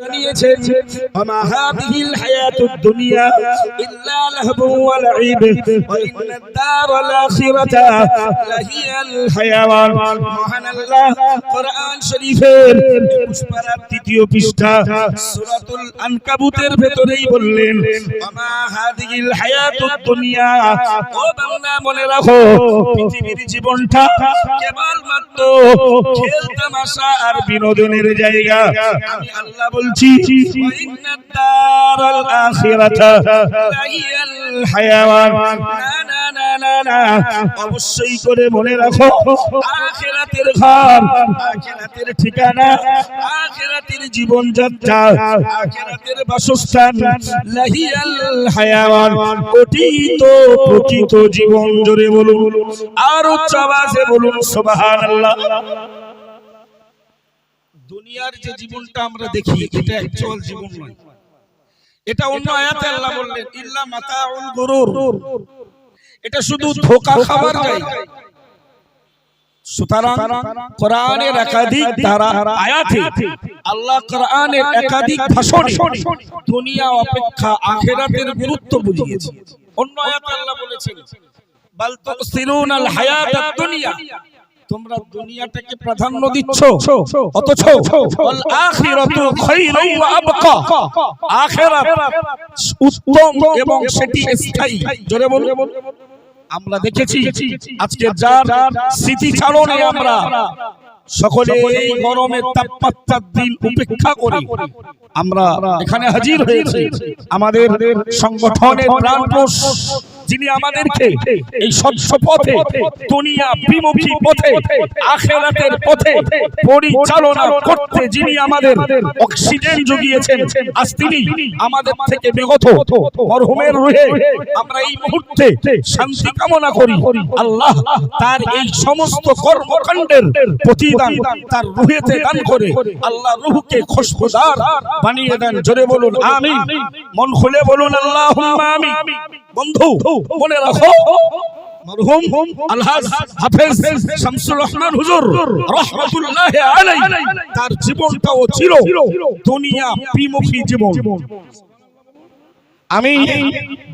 জানিয়েছেন, আমা হাদিহিল হায়াতুদ দুনিয়া ইল্লা লাহবু ওয়া লাইব ওয়া ইন্নাদ দারাল আখিরাতা লাহিয়াল হায়াওয়ান। মহান আল্লাহ কোরআন শরীফের 21 পারার তৃতীয় ভেতরেই বললেন মনে রাখো, পৃথিবীর জীবনটা কেবলমাত্র খেল তামাশা আর বিনোদনের জায়গা। আমি আল্লাহ অবশ্যই করে মনে রাখো, আখিরাতের ঘর, আখিরাতের ঠিকানা, আখিরাতের জীবন আখিরাতের বাসস্থান লাহিয়াল হায়াওয়ান প্রকৃত জীবন জোরে বলুন, আর উচ্চ আওয়াজে বলুন, সুবহানাল্লাহ। দুনিয়ার যে জীবনটা আমরা দেখি এটা অ্যাকচুয়াল জীবন নয়। এটা অন্য আয়াতে আল্লাহ বললেন ইল্লা মাতাউল গুরুর। এটা শুধু ধোকা খাবার জায়গা সুতরাং কোরআনের একাধিক ধারা আয়াতে আল্লাহ কোরআনের একাধিক ভাষণে দুনিয়া অপেক্ষা আখেরাতের গুরুত্ব বুঝিয়েছে। অন্য আয়াতে আল্লাহ বলেছেন বাল তুসিরুনাল হায়াতাদ দুনিয়া। তোমরা দুনিয়াটাকে প্রাধান্য দিচ্ছ? অথচ ওয়াল আখিরাতু খায়রুন ওয়া আবকা। আখিরাত উত্তম এবং সেটি স্থায়ী। জোরে বলুন। আমরা দেখেছি আজকে যার স্মৃতিচারণে আমরা। সকলে এই গরমের তাপমাত্রার দিন উপেক্ষা করে। আমরা এখানে হাজির হয়েছি। আমাদের সংগঠনের প্রাণপোষ। যিনি আমাদেরকে এই স্বচ্ছ পথে দুনিয়া বিমুখী পথে আখেরাতের পথে পরিচালনা করতে যিনি আমাদের অক্সিজেন জুগিয়েছেন আজ তিনি আমাদের থেকে বিগত মরহুমের রুহে আমরা এই মুহূর্তে শান্তি কামনা করি। আল্লাহ তার এই সমস্ত কর্মকাণ্ডের প্রতিদান তার রুহেতে দান করে আল্লাহ রুহকে খুশবুদার বানিয়ে দেন। জোরে বলুন আমিন। মন খুলে বলুন আল্লাহুম্মা আমিন। বন্ধু, মনে রাখো। মরহুম আলহাজ হাফেজ শামসুর রহমান হুজুর, রাহমাতুল্লাহ তার জীবনটাও ছিল দুনিয়া বিমুখী জীবন। আমি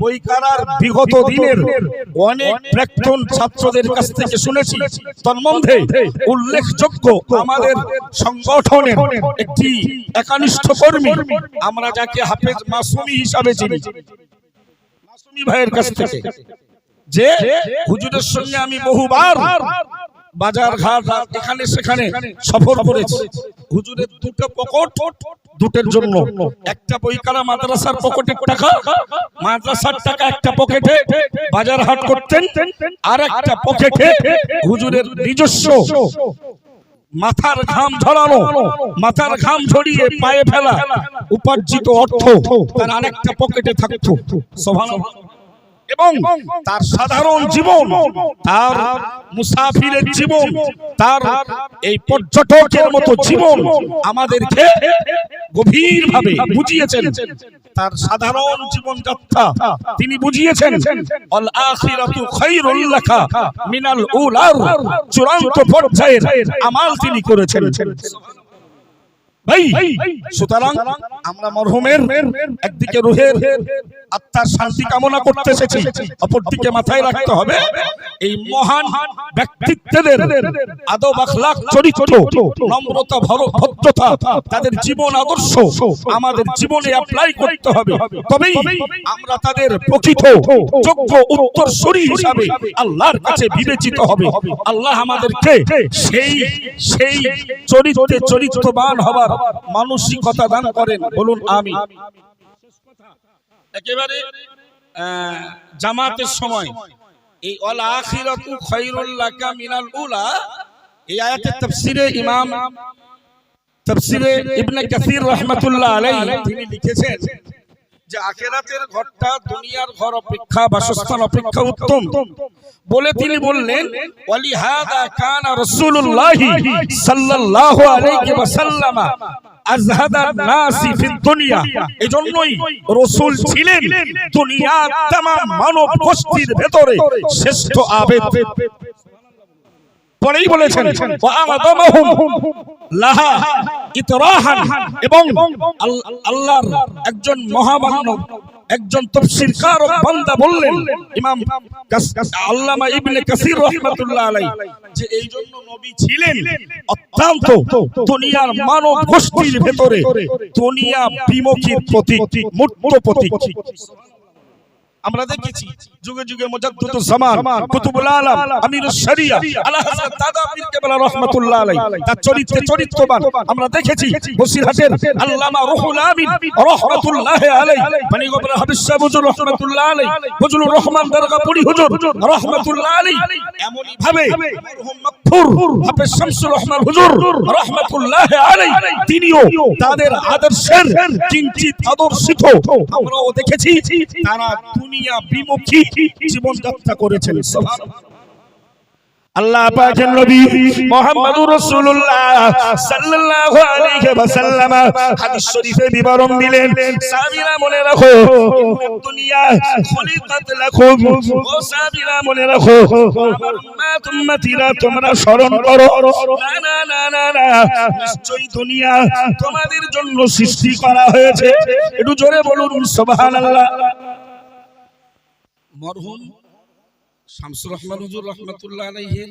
বইকারার বিগত দিনের অনেক প্রাক্তন ছাত্রদের কাছ থেকে শুনেছি। তন্মধ্যে উল্লেখযোগ্য আমাদের সংগঠনের একটি একানিষ্ঠ কর্মী, আমরা যাকে হাফেজ মাসুমি হিসাবে চিনি। মাসুমি ভাইয়ের কাছ থেকে। যে হুজুরের সঙ্গে আমি বহুবার বাজার ঘাট এখানে সেখানে সফর করেছি। হুজুরের দুটো পকেট দুটের জন্য। একটা বইকারা মাদ্রাসার পকেটের টাকা মাদ্রাসার টাকা একটা পকেটে বাজার হাট করতেন। আর একটা পকেটে হুজুরের নিজস্ব মাথার ঘাম ঝরানো মাথার ঘাম ঝরিয়ে পায়ে ফেলা উপার্জিত অর্থ তার আরেকটা পকেটে থাকতো। সুবহানাল্লাহ এবং তার সাধারণ জীবন তার মুসাফিরের জীবন তার এই পর্যটকের মতো জীবন আমাদেরকে গভীরভাবে বুঝিয়েছেন। তার সাধারণ জীবনযাত্রা তিনি বুঝিয়েছেন অল আখিরাতু খায়রুল লাকা মিনাল উলার চূড়ান্ত পর্যায়ের আমাল তিনি করেছেন। ভাই সুতরাং আমরা মরহুমের একদিকে রুহের আত্মার শান্তি কামনা করতে এসেছি অপরদিকে মাথায় রাখতে হবে এই মহান ব্যক্তিত্বদের আদব আখলাক চরিত্র নম্রতা ভদ্রতা তাদের জীবন আদর্শ আমাদের জীবনে অ্যাপ্লাই করতে হবে। তবেই আমরা তাদের প্রকৃত যোগ্য উত্তরসূরি হিসাবে আল্লাহর কাছে বিবেচিত হবে। আল্লাহ আমাদেরকে সেই সেই চরিত্রে চরিত্রবান হবার মানসিকতা দান করেন। বলুন আমি একেবারে জামাতের সময়। এই অল আখিরাতু মিনাল উলা, এই আয়াতের তাফসিরে ইমাম, তাফসিরে ইবনে কাসির রাহমাতুল্লাহ আলাইহি, তিনি লিখেছেন যে আখিরাতের ঘরটা দুনিয়ার ঘর অপেক্ষা বাসস্থান অপেক্ষা উত্তম বলে তিনি বললেন ওয়ালিহাদা কানা রাসূলুল্লাহ সাল্লাল্লাহু আলাইহি ওয়াসাল্লাম আজহাদান নাসি ফিদ দুনিয়া এজন্যই রাসূল ছিলেন দুনিয়ার तमाम মানব গোষ্ঠীর ভেতরে শ্রেষ্ঠ আবেদ পরেই বলেছেন লাহা ইতরাহান এবং আল্লাহর একজন মহামান্য একজন তফসিরকার ও বান্দা বললেন ইমাম আল্লামা ইবনে কাসির রাহমাতুল্লাহ আলাইহি যে এই জন্য নবী ছিলেন অত্যন্ত দুনিয়ার মানব গোষ্ঠীর ভেতরে দুনিয়া বিমুখীর প্রতীক মূর্ত প্রতীক। আমরা দেখেছি যুগে যুগে জামান কুতুবুল আলম শরিয়া আলা হযরত দাদা পীর কেবলা রাহমাতুল্লাহ আলাইহি। তার চরিত্রে চরিত্রবান। আমরা দেখেছি বসিরহাটের আল্লামা রুহুল আমিন রাহমাতুল্লাহ আলাইহি। মানে গোবরা হাবিব সাহেব হুজুর রাহমাতুল্লাহ আলাইহি। ফজলুর রহমান দরগাপুরি হুজুর রাহমাতুল্লাহ আলাইহি। এমনই ভাবে মরহুম মাগফুর হাফেজ শামসুর রহমান হুজুর রাহমাতুল্লাহ আলাইহি। তিনিও তাদের আদর্শের কিঞ্চিত আদর্শিত। আমরাও দেখেছি তারা বিমুখী করেছেন। আল্লাহ পাকের নবী রাসূলুল্লাহ সাল্লাল্লাহু আলাইহি হাদিস শরীফে বিবরণ দিলেন, সাহাবীরা মনে রাখো দুনিয়া ও সাহাবীরা মনে রাখো, আমার উম্মত উম্মতিরা তোমরা স্মরণ করো না না না না, নিশ্চয়ই দুনিয়া তোমাদের জন্য সৃষ্টি করা হয়েছে। একটু জোরে বলুন, সুবহানাল্লাহ। মরহুম শামসুর রহমান হুজুর রহমতুল্লাহ আলহের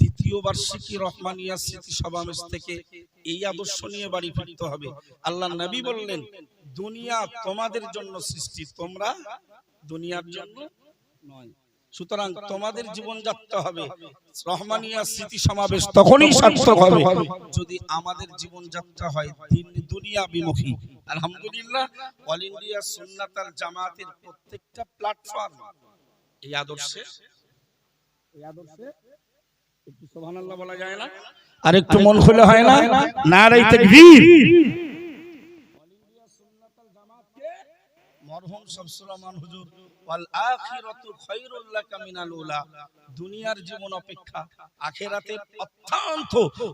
দ্বিতীয় বার্ষিকী রহমানিয়া স্মৃতি সমাবেশ থেকে এই আদর্শ নিয়ে বাড়ি ফিরতে হবে। আল্লাহ নবী বললেন, দুনিয়া তোমাদের জন্য সৃষ্টি, তোমরা দুনিয়ার জন্য নয়। সুতরাং তোমাদের জীবন যাত্রা হবে রহমানিয়া স্মৃতি সমাবেশ তখনই সার্থক হবে। যদি আমাদের জীবন যাত্রা হয় দিন- দুনিয়া বিমুখী। আলহামদুলিল্লাহ অল ইন্ডিয়া সুন্নাতাল জামাতের প্রত্যেকটা প্ল্যাটফর্ম এই আদর্শে। এই আদর্শে একটু সুবহানাল্লাহ বলা যায় না? আর একটু মন খুলে হয় না? নারাই তাকবীর। অল ইন্ডিয়া সুন্নাতাল জামাতকে মরহুম শামসুর রহমান হুজুর দুনিয়ার জীবন অপেক্ষা আখিরাতের অত্যন্ত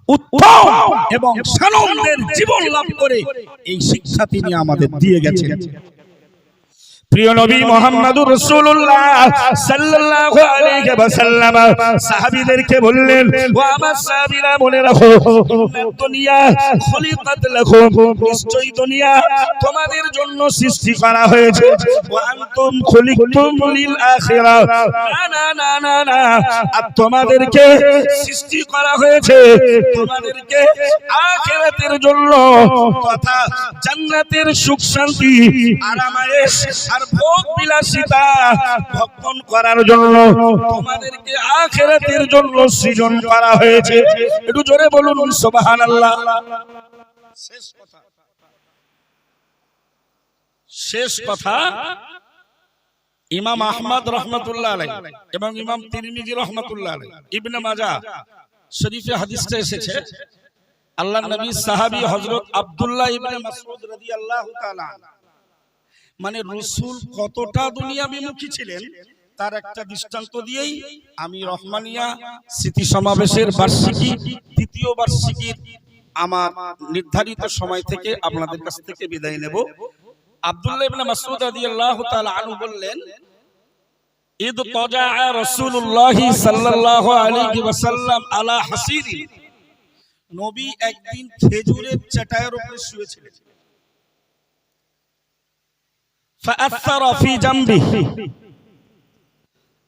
উত্তম এবং সানন্দের জীবন লাভ করে এই শিক্ষা তিনি আমাদের দিয়ে গেছেন। প্রিয় নবী মোহাম্মদুর রাসূলুল্লাহ সাল্লাল্লাহু আলাইহি ওয়াসাল্লাম সাহাবীদেরকে বললেন ও আমার সাহাবীরা মনে রাখো দুনিয়া খলিকাত লাকুম নিশ্চয়ই দুনিয়া তোমাদের জন্য সৃষ্টি করা হয়েছে। ওয়া আনতুম খুলিকতুম লিল আখিরা। না না না না না আর তোমাদেরকে সৃষ্টি করা হয়েছে। তোমাদেরকে আখিরাতের জন্য তথা জান্নাতের সুখ শান্তি আরামায়েশ আর ভোগ বিলাসিতা ভক্ষণ করার জন্য তোমাদেরকে আখিরাতের জন্য সৃজন করা হয়েছে। একটু জোরে বলুন, সুবহানাল্লাহ। শেষ কথা। শেষ কথা, ইমাম আহমদ রহমতুল্লাহ আলাই এবং ইমাম তিরমিজি রহমতুল্লাহ আলাই ইবনে মাজা শরীফে হাদিসটা এসেছে আল্লাহ নবী সাহাবী হযরত আব্দুল্লাহ ইবনে মাসউদ রাদিয়াল্লাহু তাআলা মানে রসুল কতটা দুনিয়া বিমুখী ছিলেন, তার একটা দৃষ্টান্ত দিয়েই আমি রহমানিয়া স্মৃতি সমাবেশের বার্ষিকী, দ্বিতীয় বার্ষিকীর আমার নির্ধারিত সময় থেকে আপনাদের কাছ থেকে বিদায় নেব। আব্দুল্লাহ তাআলা বললেন ওয়াসাল্লাম আলা নবী একদিন খেজুরের فأثر في جنبه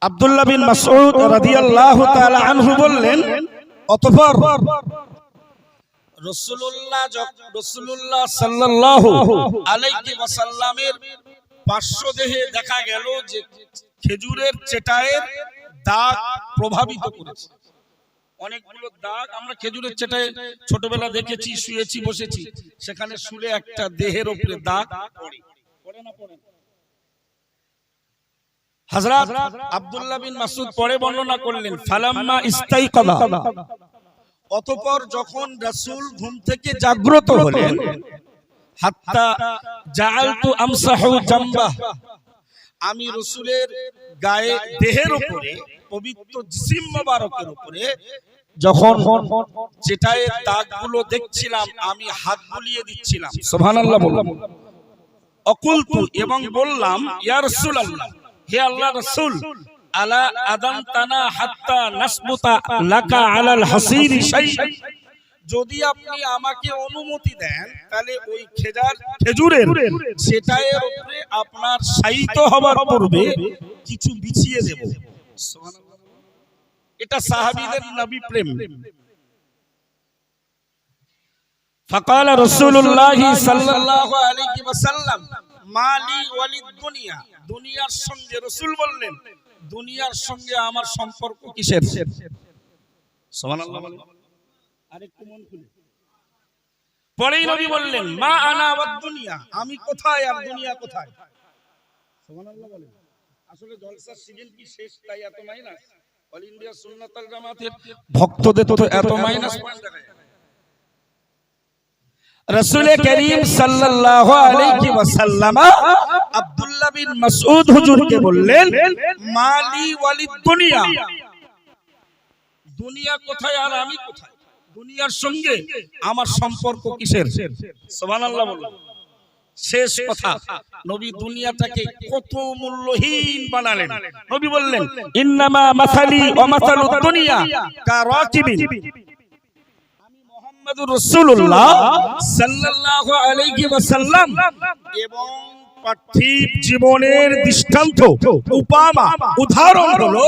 আব্দুল্লাহ বিন মাসউদ রাদিয়াল্লাহু তাআলা আনহু বললেন অতঃপর রাসূলুল্লাহ রাসূলুল্লাহ সাল্লাল্লাহু আলাইহি ওয়াসাল্লামের পার্শ্ব দেহে দেখা গেল যে খেজুরের চেটায়ের দাগ প্রভাবিত করেছে অনেকগুলো দাগ আমরা খেজুরের চেটায় ছোটবেলা দেখেছি শুয়েছি বসেছি সেখানে শুলে একটা দেহের উপরে দাগ পড়ে পড়ে না পড়ে না? হযরত আব্দুল্লাহ বিন মাসউদ পরে বর্ণনা করলেন ফালাম্মা ইস্তাইকাদা অতঃপর যখন রাসূল ঘুম থেকে জাগ্রত হলেন হাত্তা জাআলতু আমসাহু জামবা আমি রসুলের গায়ে দেহের উপরে পবিত্র জিসিম মোবারকের উপরে যখন যেটায় দাগগুলো দেখছিলাম আমি হাত বুলিয়ে দিচ্ছিলাম। সুবহানাল্লাহ বললাম অকুলতু এবং বললাম ইয়া রাসূলুল্লাহ হে আল্লাহ রসুল আলা আদামতানা হাত্তা নাসবুতা লাকা আলাল হাসিরি শাইআ যদি আপনি আমাকে অনুমতি দেন তাহলে ওই খেজার খেজুরের সেটার উপরে আপনার শায়িত হবার পূর্বে কিছু বিছিয়ে দেব। এটা সাহাবীদের নবী প্রেম। فقال رسول الله صلى الله عليه وسلم মালি ওয়ালিদ দুনিয়া দুনিয়ার সঙ্গে রাসূল বললেন দুনিয়ার সঙ্গে আমার সম্পর্ক কিসের সুবহানাল্লাহ বলেন। আরেকটু মন খুলে পরেই নবী বললেন মা আনা ওয়াদ দুনিয়া আমি কোথায় আর দুনিয়া কোথায় সুবহানাল্লাহ বলেন আসলে জলসার সিজন কি শেষ তাই এত মাইনাস অল ইন্ডিয়া সুন্নাতাল জামাতের ভক্তদের তো এত মাইনাস পয়েন্ট দেখায় রসুল করিম সাল্লাল্লাহু আলাইহি ওয়াসাল্লাম আব্দুল্লাহ বিন মাসউদ হুজুরকে বললেন মালি ওয়ালিদ দুনিয়া দুনিয়া কোথায় আর আমি কোথায়? দুনিয়ার সঙ্গে আমার সম্পর্ক কিসের? সুবহানাল্লাহ বলুন। শেষ কথা নবী দুনিয়াটাকে কত মূল্যহীন বানালেন। নবী বললেন ইন্নামা মাসালি ওয়া মাসালুদ দুনিয়া কারাকিবিন মুহাম্মদুর রাসূলুল্লাহ সাল্লাল্লাহু আলাইহি ওয়াসাল্লাম এবং পার্থিব জীবনের দৃষ্টান্ত উপমা উদাহরণ হলো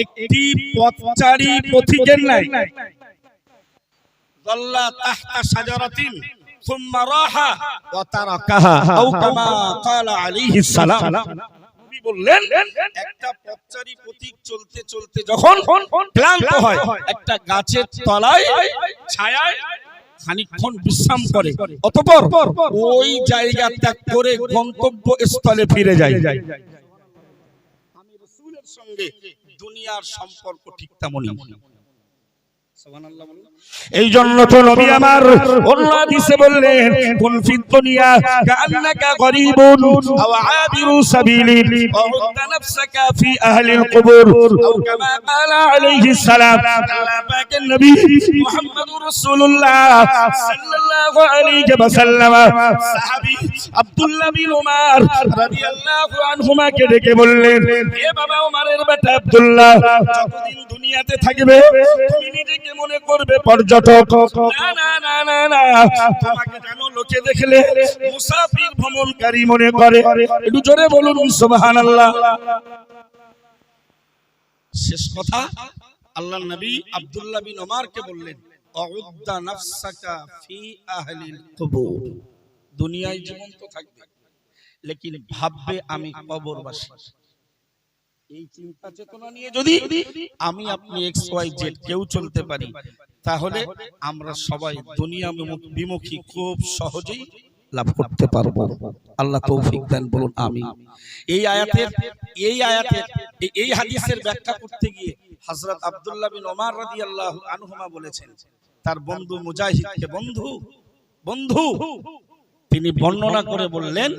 একটি পথচারী পথিকের ন্যায় ظل تحت شجرة ثم راح وتركها أو كما قال عليه السلام নবী বললেন একটা পথচারী পথিক চলতে চলতে যখন ক্লান্ত হয় একটা গাছের তলায় ছায়ায় খানিকক্ষণ বিশ্রাম করে অতপর ওই জায়গা ত্যাগ করে গন্তব্য স্থলে ফিরে যায়। আমি রসুলের সঙ্গে দুনিয়ার সম্পর্ক ঠিক তেমন এই জন্য তো নবী আমার অন্য হাদিসে বললেন, কুন ফিদ দুনিয়া গরীবুন আও আবিরু সাবিলিন ওয়াউদ্দ নাফসাকা ফি আহলিল কুবুর কামা ক্বালা আলাইহিস সালাম আল্লাহ নবী মুহাম্মদুর রাসূলুল্লাহ সাল্লাল্লাহু আলাইহি ওয়াসাল্লাম। সাহাবী আব্দুল্লাহ বিন উমর রাদিয়াল্লাহু আনহুমা ডেকে বললেন হে বাবা উমরের বেটা আব্দুল্লাহ, যতদিন দুনিয়াতে থাকবে, তুমি নিজেকে মনে করবে পর্যটক। না না না না না। তোমাকে জানো লোকে দেখলে মুসাফির ভ্রমণকারী মনে করে। একটু জোরে বলুন সুবহানাল্লাহ। শেষ কথা আল্লাহ নবী আব্দুল্লাহ বিন ওমরকে বললেন অউদ্দা নাফসাকা ফি আহলিল কুবুর। দুনিয়ায় জীবন তো থাকবে লেকিন ভাববে আমি কবরবাসী। এই চিন্তা চেতনা নিয়ে যদি আমি আপনি এক্স ওয়াই জেড কেউ চলতে পারি তাহলে আমরা সবাই দুনিয়া বিমুখী খুব সহজেই লাভ করতে পারব। আল্লাহ তৌফিক দেন বলুন আমি এই আয়াতের এই আয়াতের এই- হাদিসের ব্যাখ্যা করতে গিয়ে হযরত আব্দুল্লাহ বিন ওমর রাদিয়াল্লাহু আনহুমা বলেছেন তার বন্ধু মুজাহিদকে বন্ধু বন্ধু তিনি বর্ণনা করে বললেন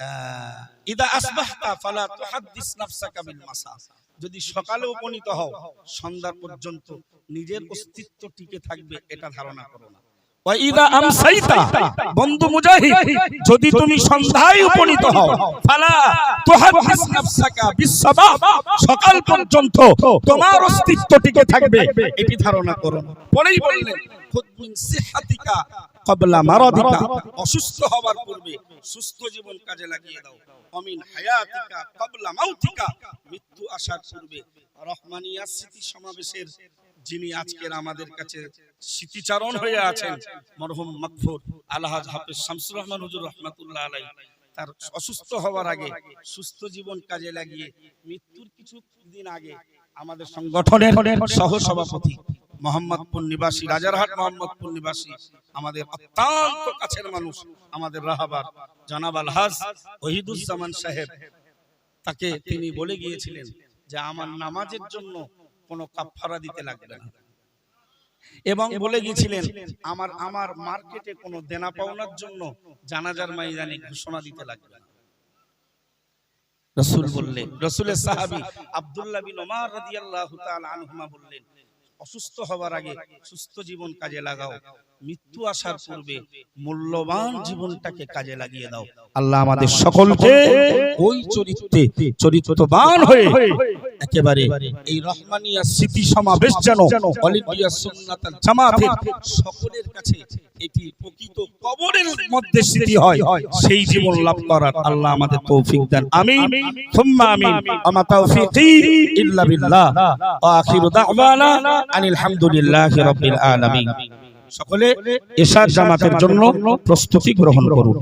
আহ, ইদা আসবাহতা ফালা তুহাদ্দিস নাফসাকা বিল যদি সকালে উপনীত হও, সন্ধ্যা পর্যন্ত নিজের অস্তিত্ব টিকে থাকবে, এটা ধারণা করো না। সকাল পর্যন্ত তোমার অস্তিত্ব টিকে থাকবে, এটি ধারণা করো পরেই বললেন ক্বাবলা মারাদিকা। অসুস্থ হবার পূর্বে সুস্থ জীবন কাজে লাগিয়ে দাও। অমিন হায়াতিকা ক্বাবলা মাউতিকা। মৃত্যু আসার পূর্বে রহমানিয়া স্মৃতি সমাবেশের যিনি আজকের আমাদের কাছে স্মৃতিচারণ হয়ে আছেন মরহুম মাকফুর আলহাজ হাফিজ শামসুর রহমান হুজুর রহমাতুল্লাহ আলাই তার অসুস্থ হওয়ার আগে সুস্থ জীবন কাজে লাগিয়ে মৃত্যুর কিছু দিন আগে আমাদের সংগঠনের সহ সভাপতি মোহাম্মদপুর নিবাসী রাজারহাট মোহাম্মদপুর নিবাসী আমাদের অত্যন্ত কাছের মানুষ আমাদের রাহাবার জানাব আলহাজ ওহিদুজ্জামান সাহেব। তাকে তিনি বলে গিয়েছিলেন যে আমার নামাজের জন্য কোনো কাফফারা দিতে লাগবে না। এবং বলে গিয়েছিলেন আমার আমার মার্কেটে কোনো দেনা পাওনার জন্য জানাজার ময়দানে ঘোষণা দিতে লাগবে না। রসুল বললেন রসুলের সাহাবী আব্দুল্লাহ বিন ওমর রাদিয়াল্লাহু তাআলা আনহুমা বললেন অসুস্থ হবার আগে সুস্থ জীবন কাজে লাগাও। মৃত্যু আসার পূর্বে মূল্যবান জীবনটাকে কাজে লাগিয়ে দাও। আল্লাহ আমাদের সকলকে ওই চরিত্রে চরিত্রবান হয়ে একেবারে এই রহমানিয়া স্মৃতি সমাবেশ যেন অল ইন্ডিয়া সুন্নাতাল জামাতের সকলের কাছে এটি প্রকৃত কবরের মধ্যে স্মৃতি হয় সেই জীবন লাভ করার আল্লাহ আমাদের তৌফিক দেন। আমিন। সুম্মা আমিন। আমা তাওফিকি ইল্লা বিল্লাহ। ওয়া আখিরু দাওয়ানা আনিল হামদুলিল্লাহি রাব্বিল আলামিন। সকলে এশার জামাতের জন্য প্রস্তুতি গ্রহণ করুন।